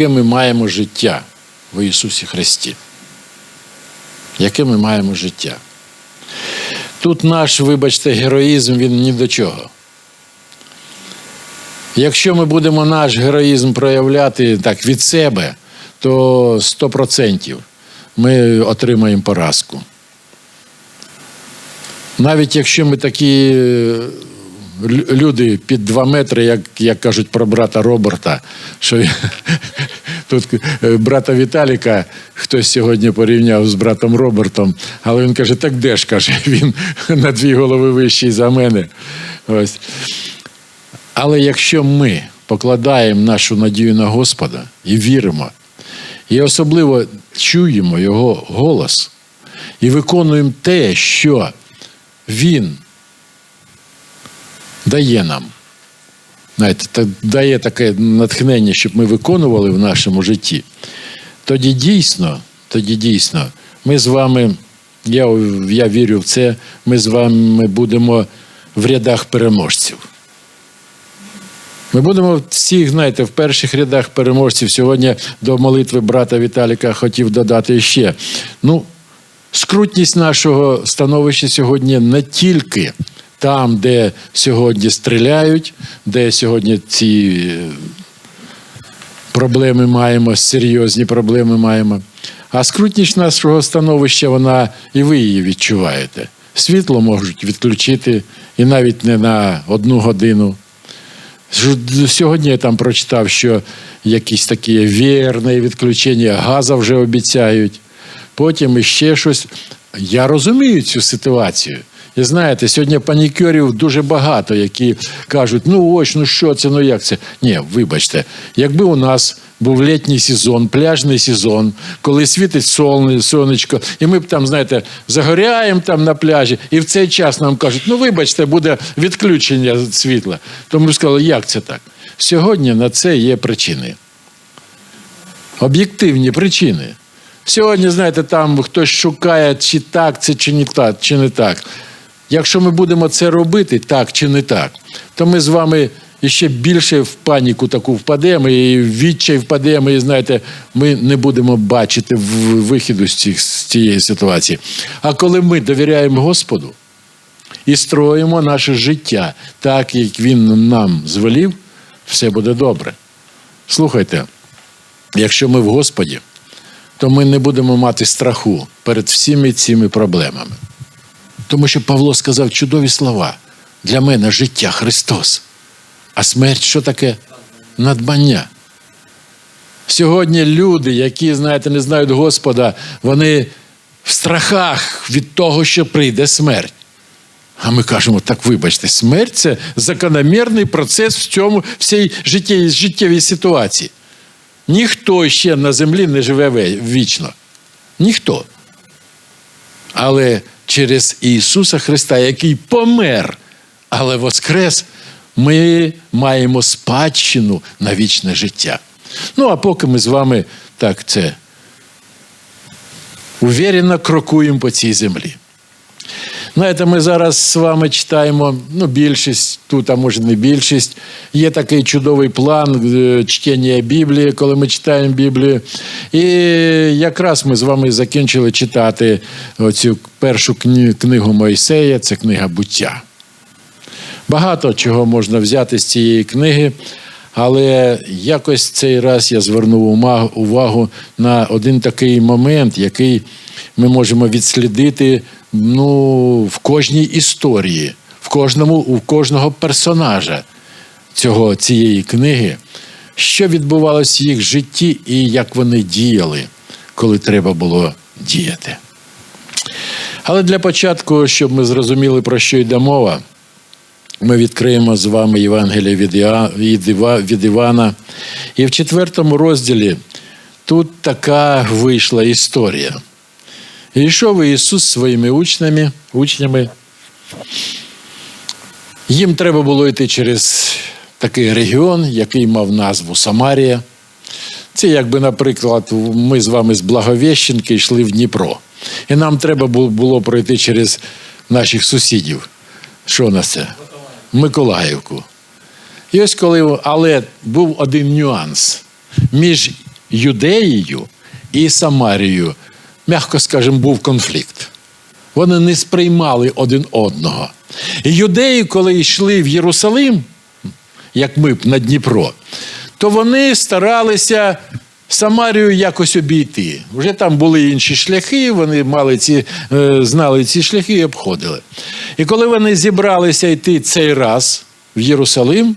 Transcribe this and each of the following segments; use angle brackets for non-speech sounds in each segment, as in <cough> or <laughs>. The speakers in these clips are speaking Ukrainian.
яке ми маємо життя в Ісусі Христі. Яке ми маємо життя. Тут наш, вибачте, героїзм він ні до чого. Якщо ми будемо наш героїзм проявляти так від себе, то 100% ми отримаємо поразку. Навіть якщо ми такі люди під 2 метри, як, як кажуть про брата Роберта, що <laughs> тут е, брата Віталіка хтось сьогодні порівняв з братом Робертом, але він каже: так де ж каже, <laughs> він на дві голови вищий за мене. Ось. Але якщо ми покладаємо нашу надію на Господа і віримо, і особливо чуємо Його голос і виконуємо те, що Він дає нам, знаєте, та- дає таке натхнення, щоб ми виконували в нашому житті, тоді дійсно, тоді дійсно, ми з вами, я, я вірю в це, ми з вами будемо в рядах переможців. Ми будемо всіх, знаєте, в перших рядах переможців. Сьогодні до молитви брата Віталіка хотів додати ще. Ну, скрутність нашого становища сьогодні не тільки там, де сьогодні стріляють, де сьогодні ці е, проблеми маємо, серйозні проблеми маємо. А скрутність нашого становища, вона і ви її відчуваєте. Світло можуть відключити і навіть не на одну годину. Сьогодні я там прочитав, що якісь такі вірне відключення газу вже обіцяють. Потім іще щось. Я розумію цю ситуацію. І знаєте, сьогодні панікерів дуже багато, які кажуть, ну ось, ну що це, ну як це? Ні, вибачте, якби у нас був літній сезон, пляжний сезон, коли світить сонечко, і ми б там, знаєте, загоряємо там на пляжі, і в цей час нам кажуть, ну вибачте, буде відключення світла. То ми сказали, як це так? Сьогодні на це є причини. Об'єктивні причини. Сьогодні, знаєте, там хтось шукає, чи так це, чи не так, чи не так. Якщо ми будемо це робити, так чи не так, то ми з вами ще більше в паніку таку впадемо, і в відчай впадемо, і знаєте, ми не будемо бачити вихіду з, цих, з цієї ситуації. А коли ми довіряємо Господу і строїмо наше життя так, як Він нам звелів, все буде добре. Слухайте, якщо ми в Господі, то ми не будемо мати страху перед всіми цими проблемами. Тому що Павло сказав чудові слова. Для мене життя Христос. А смерть що таке? Надбання. Сьогодні люди, які, знаєте, не знають Господа, вони в страхах від того, що прийде смерть. А ми кажемо, так вибачте, смерть це закономірний процес в цьому всій життєвій, життєвій ситуації. Ніхто ще на землі не живе вічно. Ніхто. Але через Ісуса Христа, який помер, але воскрес, ми маємо спадщину на вічне життя. Ну, а поки ми з вами так це увірено крокуємо по цій землі. Знаєте, ми зараз з вами читаємо, ну, більшість, тут, а може не більшість. Є такий чудовий план е, чтення Біблії, коли ми читаємо Біблію. І якраз ми з вами закінчили читати оцю першу книгу Мойсея, це книга буття. Багато чого можна взяти з цієї книги, але якось цей раз я звернув увагу на один такий момент, який ми можемо відслідити ну, в кожній історії, в кожному, у кожного персонажа цього, цієї книги, що відбувалося в їх житті і як вони діяли, коли треба було діяти. Але для початку, щоб ми зрозуміли, про що йде мова, ми відкриємо з вами Іва- від Івана. І в четвертому розділі тут така вийшла історія. І йшов Ісус своїми учнями, учнями. Їм треба було йти через такий регіон, який мав назву Самарія. Це якби, наприклад, ми з вами з Благовещенки йшли в Дніпро. І нам треба було пройти через наших сусідів. Що у нас це? Миколаївку. І ось коли, але був один нюанс. Між Юдеєю і Самарією, м'яко скажемо, був конфлікт. Вони не сприймали один одного. І юдеї, коли йшли в Єрусалим, як ми б на Дніпро, то вони старалися Самарію якось обійти. Вже там були інші шляхи, вони мали ці, е, знали ці шляхи і обходили. І коли вони зібралися йти цей раз в Єрусалим,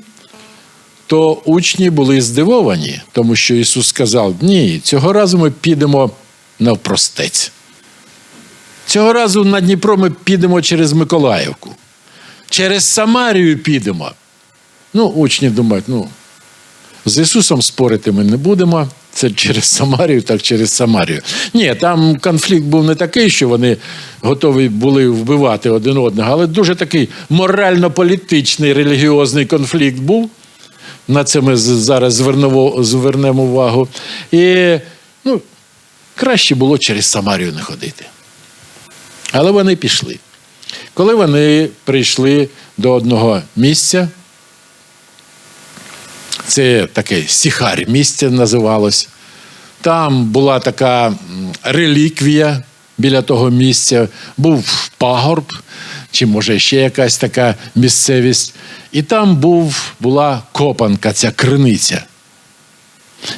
то учні були здивовані, тому що Ісус сказав: ні, цього разу ми підемо навпростець. Цього разу на Дніпро ми підемо через Миколаївку. Через Самарію підемо. Ну, учні думають, ну, з Ісусом спорити ми не будемо. Це через Самарію, так через Самарію. Ні, там конфлікт був не такий, що вони готові були вбивати один одного, але дуже такий морально-політичний релігіозний конфлікт був. На це ми зараз звернемо, увагу. І ну, краще було через Самарію не ходити. Але вони пішли. Коли вони прийшли до одного місця, це таке сіхар місце називалось. Там була така реліквія біля того місця, був пагорб, чи може ще якась така місцевість. І там був, була копанка, ця криниця,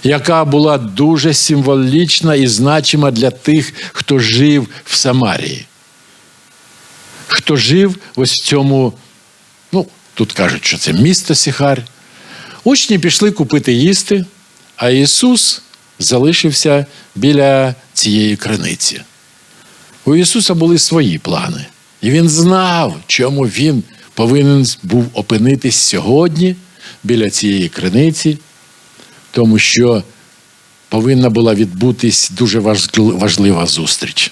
яка була дуже символічна і значима для тих, хто жив в Самарії. Хто жив ось в цьому, ну, тут кажуть, що це місто Сіхар. Учні пішли купити їсти, а Ісус залишився біля цієї криниці. У Ісуса були свої плани. І Він знав, чому Він повинен був опинитись сьогодні біля цієї криниці, тому що повинна була відбутись дуже важлива зустріч.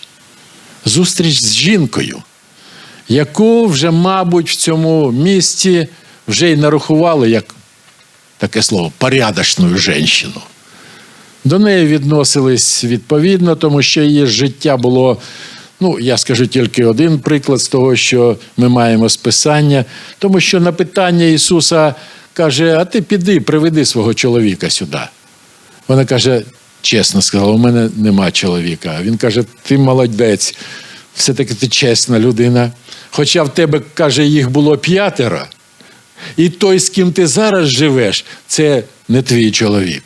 Зустріч з жінкою, яку вже, мабуть, в цьому місті вже й нарахували як таке слово порядочну жінку. До неї відносились відповідно, тому що її життя було. Ну, я скажу тільки один приклад з того, що ми маємо з Писання, тому що на питання Ісуса каже: А ти піди, приведи свого чоловіка сюди. Вона каже, чесно сказала, у мене нема чоловіка. Він каже: Ти молодець, все-таки ти чесна людина. Хоча в тебе, каже, їх було п'ятеро, і той, з ким ти зараз живеш, це не твій чоловік.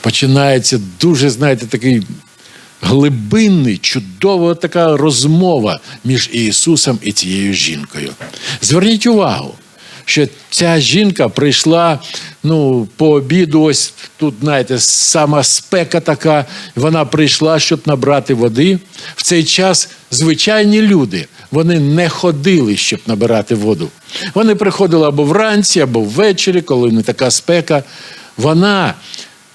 Починається дуже, знаєте, такий глибинний, чудова така розмова між Ісусом і цією жінкою. Зверніть увагу, що ця жінка прийшла ну, по обіду, ось тут, знаєте, сама спека така, вона прийшла, щоб набрати води. В цей час звичайні люди, вони не ходили, щоб набирати воду. Вони приходили або вранці, або ввечері, коли не така спека. Вона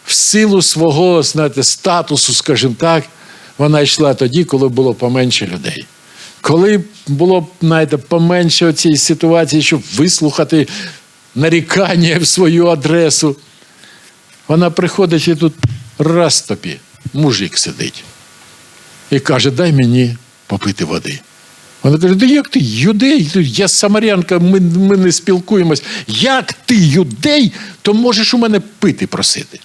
в силу свого знаєте, статусу, скажімо так, вона йшла тоді, коли було поменше людей. Коли було знаєте, поменше цієї ситуації, щоб вислухати нарікання в свою адресу, вона приходить і тут раз тобі, мужик сидить і каже: дай мені попити води. Вона каже: да як ти юдей? Я самарянка, ми, ми не спілкуємось. Як ти юдей, то можеш у мене пити просити.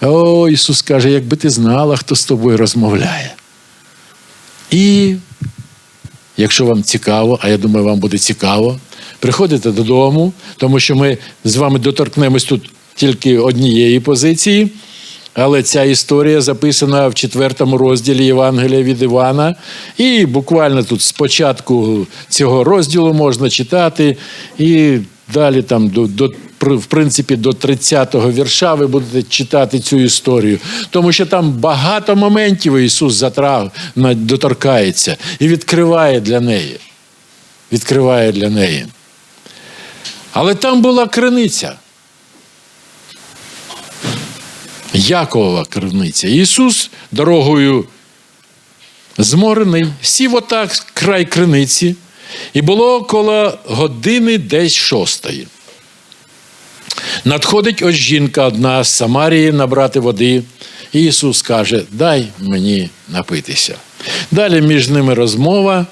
О, Ісус каже, якби ти знала, хто з тобою розмовляє. І якщо вам цікаво, а я думаю, вам буде цікаво, приходите додому, тому що ми з вами доторкнемось тут тільки однієї позиції. Але ця історія записана в четвертому розділі Євангелія від Івана. І буквально тут з початку цього розділу можна читати, і далі там до, до в принципі до 30-го вірша ви будете читати цю історію. Тому що там багато моментів Ісус затрав, доторкається і відкриває для неї. Відкриває для неї. Але там була криниця. Яковова криниця. Ісус дорогою зморений, сів отак край криниці, і було коло години десь шостої. Надходить ось жінка одна з Самарії набрати води. І Ісус каже: Дай мені напитися. Далі між ними розмова.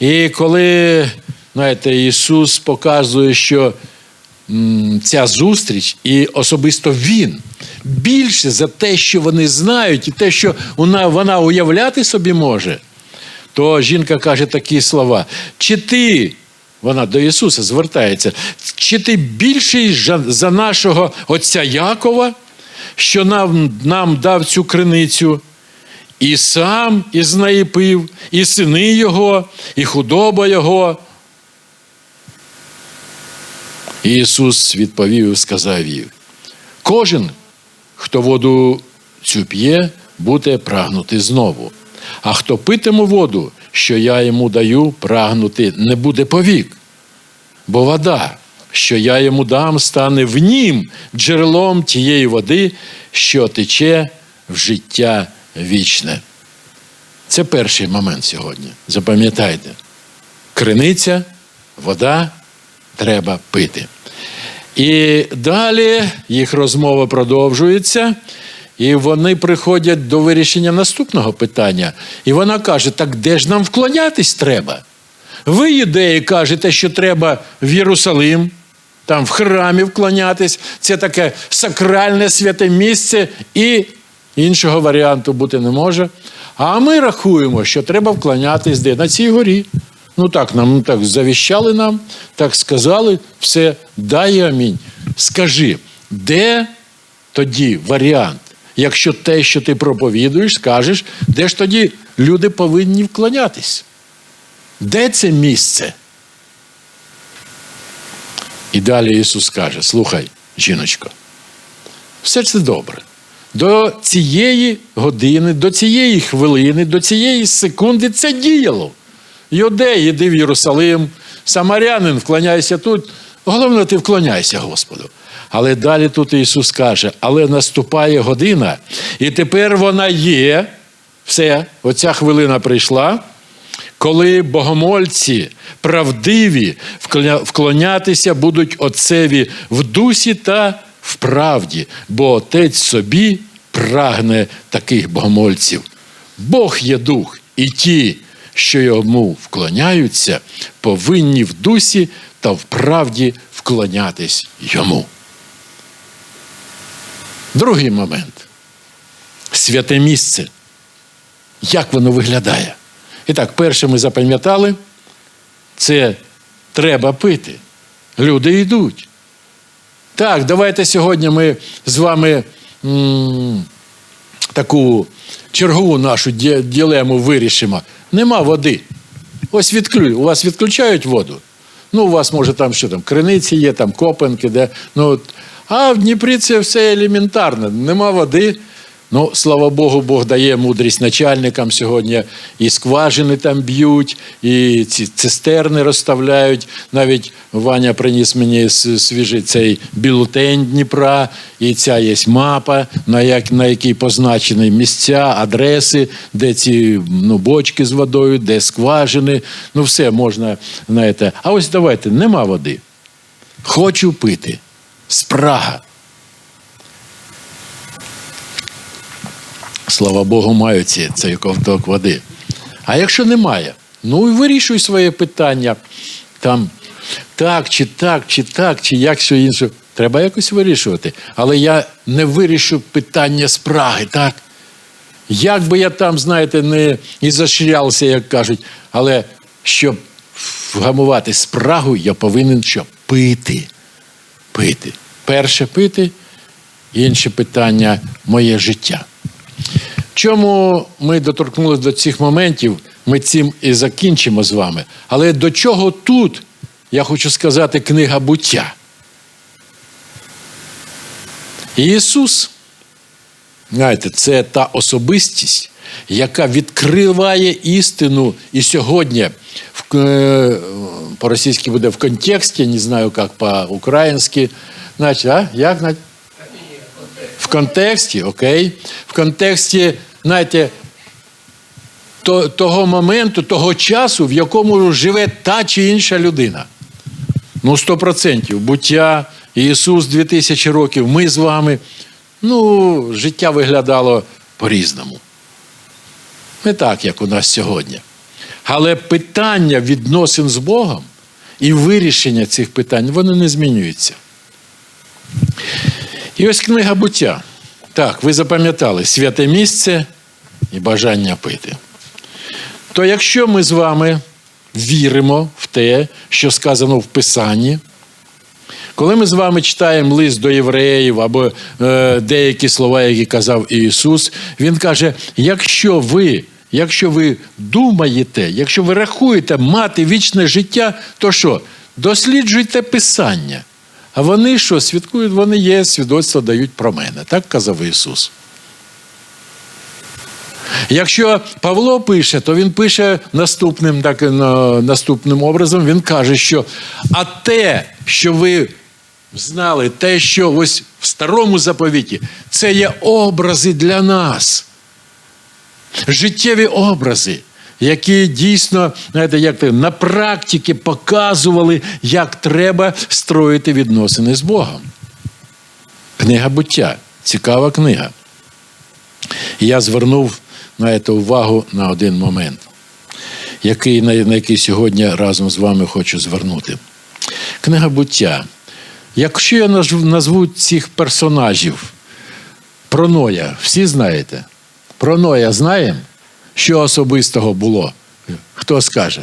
І коли знаєте, Ісус показує, що ця зустріч, і особисто Він більше за те, що вони знають, і те, що вона, вона уявляти собі може, то жінка каже такі слова: чи ти, вона до Ісуса звертається, чи ти більший за нашого отця Якова, що нам, нам дав цю криницю? І сам із неї пив, і сини його, і худоба його. І Ісус відповів і сказав їй: кожен, хто воду цю п'є, буде прагнути знову. А хто питиме воду, що я йому даю, прагнути не буде повік. Бо вода, що я йому дам, стане в нім джерелом тієї води, що тече в життя вічне. Це перший момент сьогодні. Запам'ятайте. Криниця, вода треба пити. І далі їх розмова продовжується, і вони приходять до вирішення наступного питання. І вона каже: так де ж нам вклонятись треба? Ви, юдеї, кажете, що треба в Єрусалим, там в храмі вклонятись. Це таке сакральне святе місце, і іншого варіанту бути не може. А ми рахуємо, що треба вклонятись де? На цій горі. Ну так, нам так завіщали нам, так сказали, все, дай амінь. Скажи, де тоді варіант? Якщо те, що ти проповідуєш, скажеш, де ж тоді люди повинні вклонятись? Де це місце? І далі Ісус каже: слухай, жіночко, все це добре. До цієї години, до цієї хвилини, до цієї секунди це діяло. Юдей, іди в Єрусалим, самарянин, вклоняйся тут. Головне, ти вклоняйся Господу. Але далі тут Ісус каже: але наступає година, і тепер вона є. Все, оця хвилина прийшла коли богомольці правдиві вклонятися будуть Отцеві в дусі та в правді, бо Отець собі прагне таких богомольців. Бог є дух, і ті, що йому вклоняються, повинні в дусі та в правді вклонятись йому. Другий момент. Святе місце. Як воно виглядає? І так, перше ми запам'ятали, це треба пити. Люди йдуть. Так, давайте сьогодні ми з вами м, таку чергову нашу ді- ділему вирішимо. Нема води. Ось відклю, у вас відключають воду. Ну, у вас, може, там що там, криниці є, там копанки, де. Ну. А в Дніпрі це все елементарно. Нема води. Ну, слава Богу, Бог дає мудрість начальникам сьогодні. І скважини там б'ють, і ці цистерни розставляють. Навіть Ваня приніс мені свіжий цей бюлетень Дніпра, і ця є мапа, на, як, на якій позначені місця, адреси, де ці ну, бочки з водою, де скважини. Ну, все можна, знаєте. А ось давайте, нема води. Хочу пити. Спрага. Слава Богу, мають ці, цей ковток води. А якщо немає, ну і вирішуй своє питання. Там так, чи так, чи так, чи як що інше. Треба якось вирішувати. Але я не вирішу питання спраги, так? Як би я там, знаєте, не і як кажуть, але щоб вгамувати спрагу, я повинен що? Пити. Пити. Перше пити, інше питання моє життя. Чому ми доторкнулися до цих моментів, ми цим і закінчимо з вами. Але до чого тут, я хочу сказати, книга буття? Ісус, знаєте, це та особистість, яка відкриває істину і сьогодні е, по-російськи буде в контексті, не знаю, як по-українськи. Значить, а? Як? В контексті, окей. В контексті, знаєте, то, того моменту, того часу, в якому живе та чи інша людина. Ну, сто процентів. Буття, Ісус 2000 років, ми з вами. Ну, життя виглядало по-різному. Не так, як у нас сьогодні. Але питання відносин з Богом і вирішення цих питань, вони не змінюються. І ось книга буття. Так, ви запам'ятали святе місце і бажання пити. То якщо ми з вами віримо в те, що сказано в Писанні, коли ми з вами читаємо лист до євреїв або е, деякі слова, які казав Ісус, Він каже: якщо ви, якщо ви думаєте, якщо ви рахуєте мати вічне життя, то що? Досліджуйте Писання. А вони що свідкують? Вони є, свідоцтво дають про мене. Так казав Ісус. Якщо Павло пише, то він пише наступним, так, наступним образом. Він каже, що а те, що ви знали, те, що ось в старому заповіті, це є образи для нас. Життєві образи, які дійсно знаєте, як на практиці показували, як треба строїти відносини з Богом. Книга буття. Цікава книга. І я звернув на це увагу на один момент, який, на, який сьогодні разом з вами хочу звернути. Книга буття. Якщо я назву цих персонажів про Ноя, всі знаєте? Про Ноя знаємо, що особистого було? Хто скаже?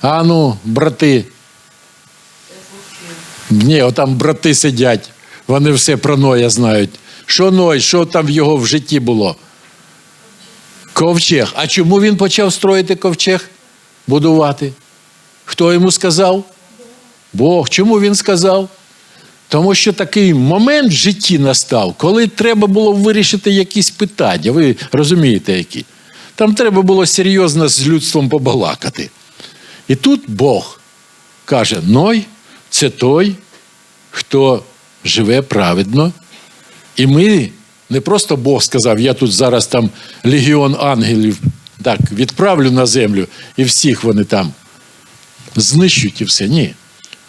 А ну, брати. Ні, отам брати сидять, вони все про Ноя знають. Що Ной, що там в його в житті було? Ковчег. А чому він почав строїти ковчег? Будувати? Хто йому сказав? Бог. Чому він сказав? Тому що такий момент в житті настав, коли треба було вирішити якісь питання. Ви розумієте, які? Там треба було серйозно з людством побалакати. І тут Бог каже: Ной це той, хто живе праведно. І ми не просто Бог сказав, я тут зараз там легіон ангелів так, відправлю на землю, і всіх вони там знищують і все. Ні.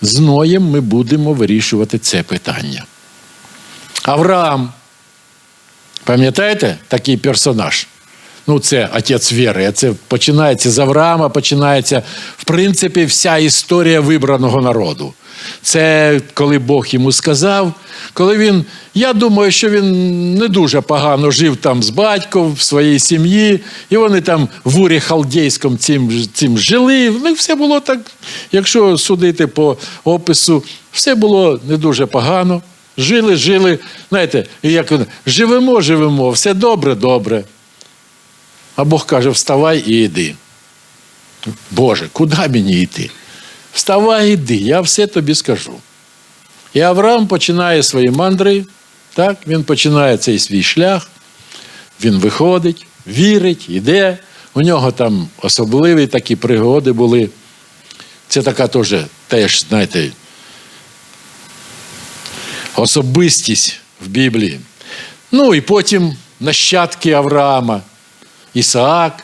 З Ноєм ми будемо вирішувати це питання. Авраам. Пам'ятаєте такий персонаж? Ну, це отець віри. Це починається з Авраама, починається, в принципі, вся історія вибраного народу. Це коли Бог йому сказав, коли він, я думаю, що він не дуже погано жив там з батьком, в своїй сім'ї, і вони там в урі халдейському цим, цим жили. В них все було так, якщо судити по опису, все було не дуже погано. Жили, жили, знаєте, як живемо, живемо, все добре, добре. А Бог каже: вставай і йди. Боже, куди мені йти? Вставай і йди, я все тобі скажу. І Авраам починає свої мандри, так? він починає цей свій шлях, він виходить, вірить, йде. У нього там особливі такі пригоди були. Це така теж, теж, знаєте, особистість в Біблії. Ну і потім нащадки Авраама. Ісаак,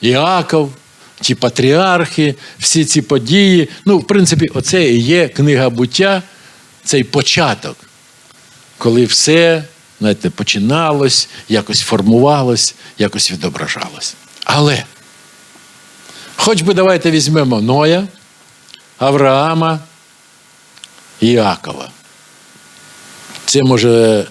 Іаков, ті патріархи, всі ці події. Ну, в принципі, оце і є книга буття, цей початок, коли все знаєте, починалось, якось формувалось, якось відображалось. Але, хоч би давайте візьмемо Ноя, Авраама і Іакова. Це може,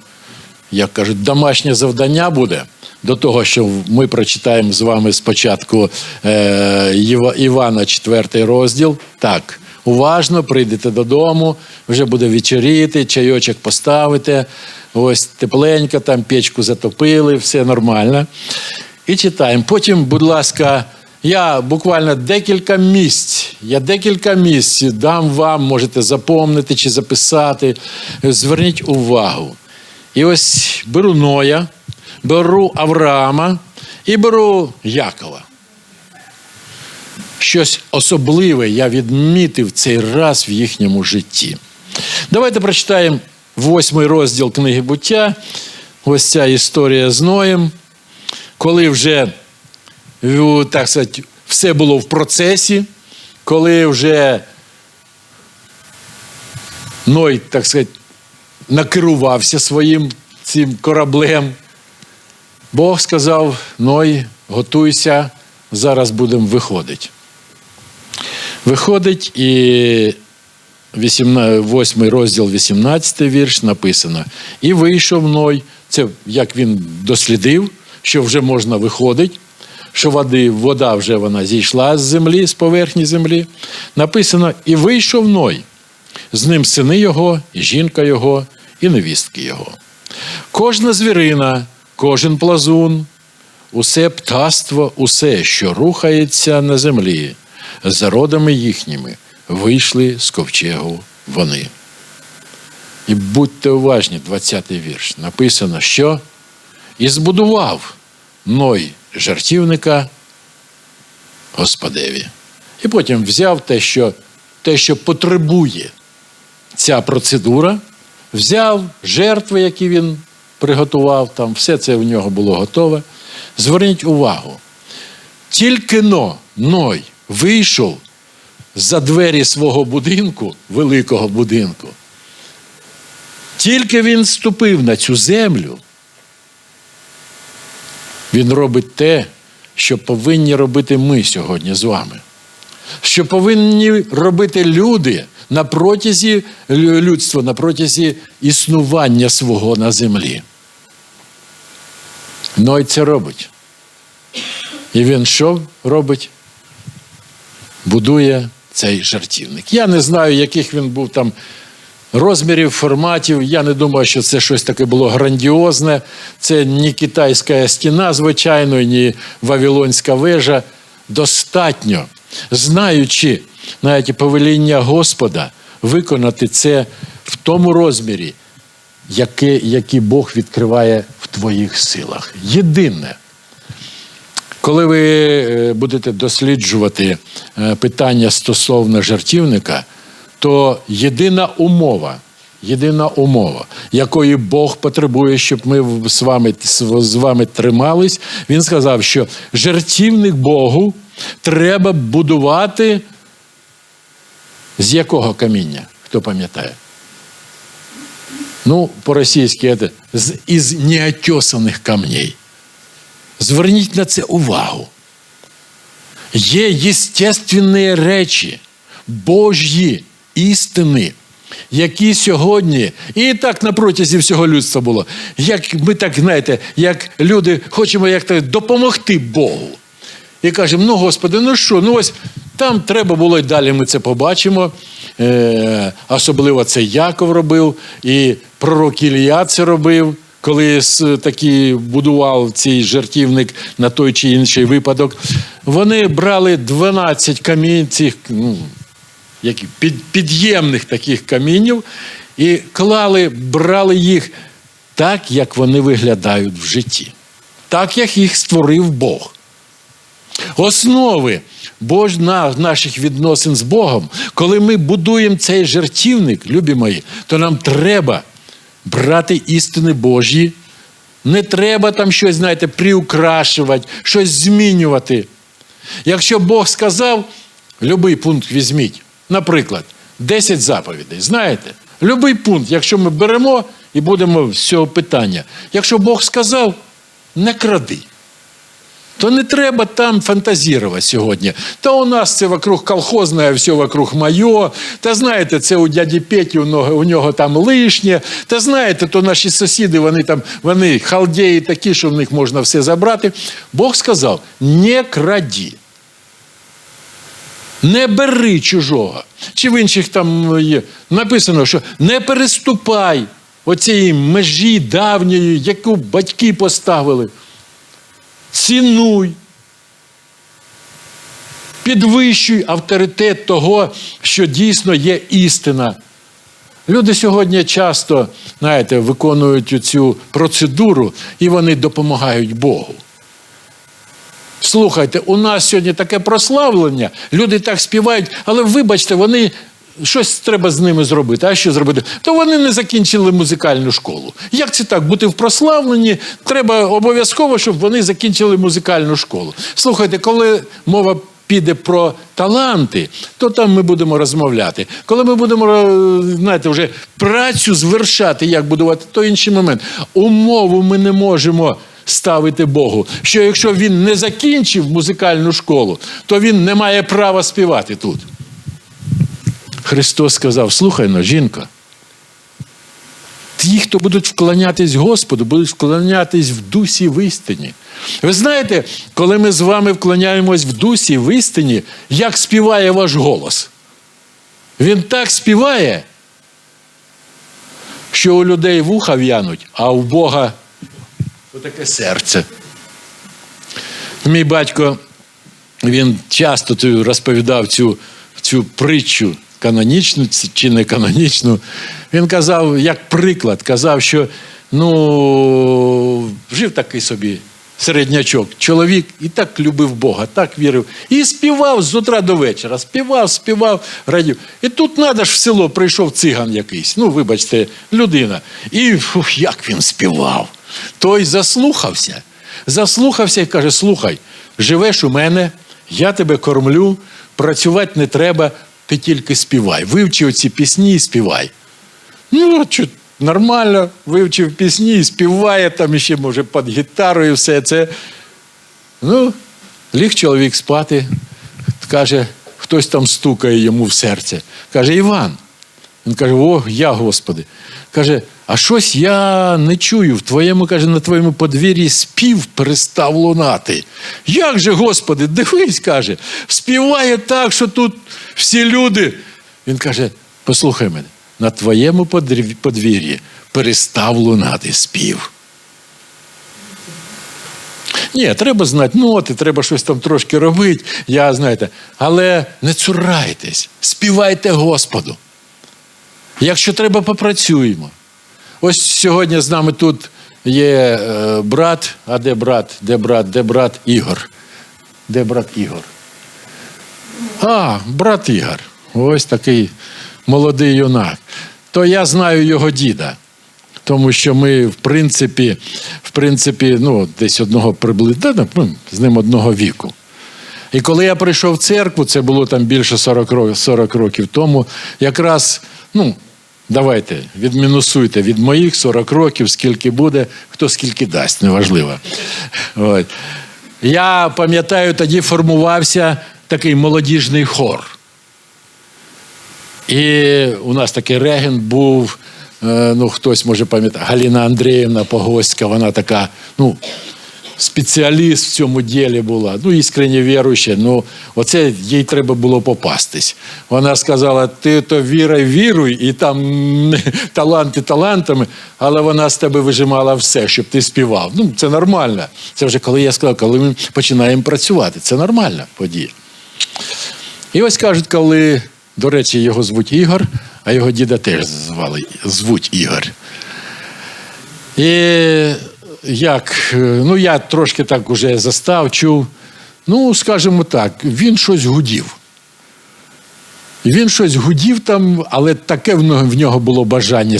як кажуть, домашнє завдання буде до того, що ми прочитаємо з вами спочатку е, Івана, 4 розділ. Так, уважно прийдете додому, вже буде вечеріти, чайочок поставите, ось тепленько, там печку затопили, все нормально. І читаємо. Потім, будь ласка, я буквально декілька місць, я декілька місць дам вам, можете запомнити чи записати. Зверніть увагу. І ось беру Ноя, беру Авраама і беру Якова. Щось особливе я відмітив цей раз в їхньому житті. Давайте прочитаємо восьмий розділ книги буття. Ось ця історія з Ноєм, коли вже так сказати, все було в процесі, коли вже Ной, так сказати, накерувався своїм цим кораблем. Бог сказав: Ной, готуйся, зараз будемо виходити. Виходить і 8 розділ, 18 вірш написано. І вийшов Ной Це як він дослідив, що вже можна виходити, що води, вода вже вона зійшла з землі, з поверхні землі. Написано: і вийшов Ной. З ним сини його, жінка його, і невістки його. Кожна звірина, кожен плазун, усе птаство, усе, що рухається на землі, за родами їхніми, вийшли з ковчегу вони. І будьте уважні, 20-й вірш. Написано, що і збудував Ной жартівника Господеві. І потім взяв те, що, те, що потребує ця процедура, взяв жертви, які він приготував, там все це в нього було готове. Зверніть увагу, тільки но Ной вийшов за двері свого будинку, великого будинку. Тільки він ступив на цю землю, він робить те, що повинні робити ми сьогодні з вами. Що повинні робити люди на протязі людства, на протязі існування свого на землі. Ной це робить. І він що робить? Будує цей жартівник. Я не знаю, яких він був там розмірів, форматів. Я не думаю, що це щось таке було грандіозне. Це ні китайська стіна, звичайно, ні Вавилонська вежа. Достатньо, знаючи навіть повеління Господа, виконати це в тому розмірі, яке, який Бог відкриває в твоїх силах. Єдине. Коли ви е, будете досліджувати е, питання стосовно жартівника, то єдина умова, єдина умова, якої Бог потребує, щоб ми з вами, з вами тримались, він сказав, що жертівник Богу треба будувати з якого каміння? Хто пам'ятає? Ну, по-російськи це з із неотесаних камней. Зверніть на це увагу. Є єстественні речі, Божі істини, які сьогодні, і так на протязі всього людства було, як ми так знаєте, як люди хочемо як то допомогти Богу. І кажемо, ну Господи, ну що, ну ось там треба було і далі ми це побачимо. Е, Особливо це Яков робив, і пророк Ілія це робив, коли такий будував цей жертівник на той чи інший випадок. Вони брали 12 камінь цих ну, які, під, під'ємних таких камінів і клали, брали їх так, як вони виглядають в житті, так, як їх створив Бог. Основи Бож наших відносин з Богом, коли ми будуємо цей жертівник, любі мої, то нам треба брати істини Божі. Не треба там щось, знаєте, приукрашувати, щось змінювати. Якщо Бог сказав, любий пункт візьміть. Наприклад, 10 заповідей. Знаєте, любий пункт, якщо ми беремо і будемо з цього питання, якщо Бог сказав, не кради то не треба там фантазірувати сьогодні. Та у нас це вокруг колхозне, все вокруг моє. Та знаєте, це у дяді Петі, у нього, у нього там лишнє. Та знаєте, то наші сусіди, вони там, вони халдеї такі, що в них можна все забрати. Бог сказав: не краді. Не бери чужого. Чи в інших там є написано, що не переступай оцієї межі давньої, яку батьки поставили цінуй, підвищуй авторитет того, що дійсно є істина. Люди сьогодні часто, знаєте, виконують цю процедуру і вони допомагають Богу. Слухайте, у нас сьогодні таке прославлення, люди так співають, але вибачте, вони щось треба з ними зробити. А що зробити? То вони не закінчили музикальну школу. Як це так? Бути в прославленні, треба обов'язково, щоб вони закінчили музикальну школу. Слухайте, коли мова піде про таланти, то там ми будемо розмовляти. Коли ми будемо е, знаєте, вже працю звершати, як будувати, то інший момент. Умову ми не можемо. Ставити Богу, що якщо він не закінчив музикальну школу, то він не має права співати тут. Христос сказав: слухай но, жінка, ті, хто будуть вклонятись Господу, будуть вклонятись в дусі в істині. Ви знаєте, коли ми з вами вклоняємось в дусі в істині, як співає ваш голос? Він так співає, що у людей вуха в'януть, а у Бога отаке серце. Мій батько він часто розповідав цю, цю притчу, канонічну чи не канонічну. Він казав, як приклад, казав, що ну, жив такий собі середнячок, чоловік і так любив Бога, так вірив. І співав з утра до вечора. Співав, співав, радів. І тут надо ж в село прийшов циган якийсь, ну, вибачте, людина. І фух, як він співав. Той заслухався. Заслухався і каже: слухай, живеш у мене, я тебе кормлю, працювати не треба, ти тільки співай. Вивчи оці пісні і співай. Ну, що, нормально, вивчив пісні і співає там ще, може, під гітарою все це. Ну, ліг чоловік спати, каже, хтось там стукає йому в серце. Каже, Іван. Він каже: О, я, Господи. Каже, а щось я не чую. В твоєму, каже, на твоєму подвір'ї спів перестав лунати. Як же, Господи, дивись, <laughs> каже, співає так, що тут всі люди. Він каже: послухай мене, на твоєму подвір'ї перестав лунати спів. Ні, треба знати ноти, треба щось там трошки робити. Я знаєте, але не цурайтесь, співайте Господу. Якщо треба, попрацюємо. Ось сьогодні з нами тут є е, брат. А де брат? Де брат? Де брат Ігор? Де брат Ігор? А, брат Ігор. Ось такий молодий юнак. То я знаю його діда. Тому що ми, в принципі, в принципі, ну, десь одного приблизно, ну, з ним одного віку. І коли я прийшов в церкву, це було там більше 40 40 років тому, якраз, ну, давайте, відмінусуйте від моїх 40 років, скільки буде, хто скільки дасть, неважливо. От. Я пам'ятаю, тоді формувався такий молодіжний хор. І у нас такий регент був, е, ну хтось може пам'ятати, Галіна Андріївна Погоська, вона така, ну, спеціаліст в цьому ділі була, ну, іскренні віруюча, ну, оце їй треба було попастись. Вона сказала: ти то вірай, віруй, і там <laughs> таланти талантами, але вона з тебе вижимала все, щоб ти співав. Ну, це нормально. Це вже коли я сказав, коли ми починаємо працювати. Це нормальна подія. І ось кажуть, коли, до речі, його звуть Ігор, а його діда теж звали, звуть Ігор. І як, е, ну я трошки так уже застав, чув. Ну, скажімо так, він щось гудів. Він щось гудів там, але таке в нього було бажання